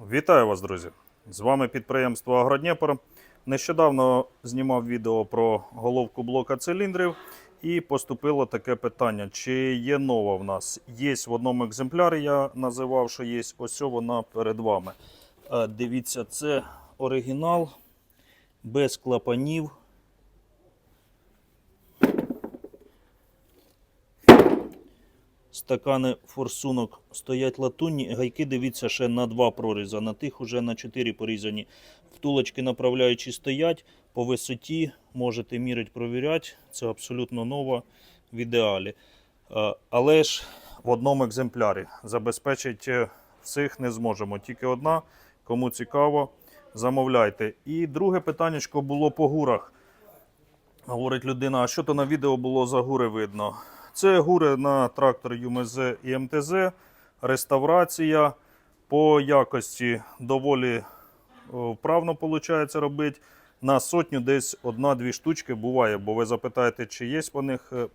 Вітаю вас, друзі! З вами підприємство Агродніпр. Нещодавно знімав відео про головку блока циліндрів і поступило таке питання: чи є нова в нас? Є в одному екземплярі, я називав, що є. Ось вона перед вами. Е, Дивіться, це оригінал без клапанів. Стакани форсунок стоять латунні, гайки дивіться ще на два проріза, на тих уже на чотири порізані. Втулочки направляючі стоять по висоті, можете міряти, провіряти. Це абсолютно нова в ідеалі. Е, Але ж в одному екземплярі забезпечити е, всіх не зможемо. Тільки одна. Кому цікаво, замовляйте. І друге питання було по гурах. Говорить людина, а що то на відео було за гури видно? Це гури на трактор ЮМЗ і МТЗ, реставрація. По якості доволі вправно виходить робити. На сотню десь одна-дві штучки буває, бо ви запитаєте, чи є по них е,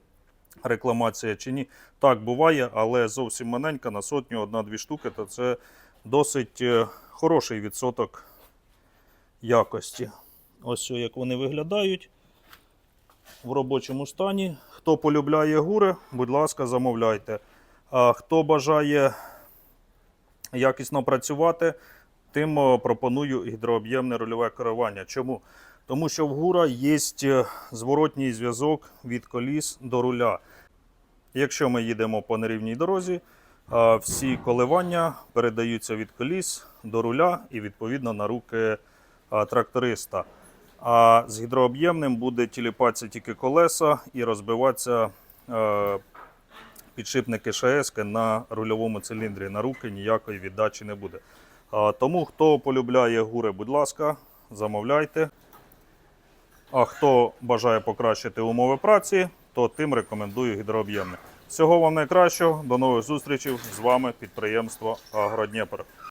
рекламація чи ні. Так, буває, але зовсім маленька, на сотню одна-дві штуки, то це досить е, хороший відсоток якості. Ось як вони виглядають в робочому стані. Хто полюбляє гури, будь ласка, замовляйте. Хто бажає якісно працювати, тим е, пропоную гідрооб'ємне рульове керування. Чому? Тому що в гура є е, зворотній зв'язок від коліс до руля. Якщо ми їдемо по нерівній дорозі, всі коливання передаються від коліс до руля і відповідно на руки тракториста. А з гідрооб'ємним буде тіліпатися тільки колеса і розбиватися е, підшипники ШС на рульовому циліндрі. На руки ніякої віддачі не буде. Тому хто полюбляє гури, будь ласка, замовляйте. А хто бажає покращити умови праці, то тим рекомендую гідрооб'ємне. Всього вам найкращого, до нових зустрічей з вами підприємство Агродніпр.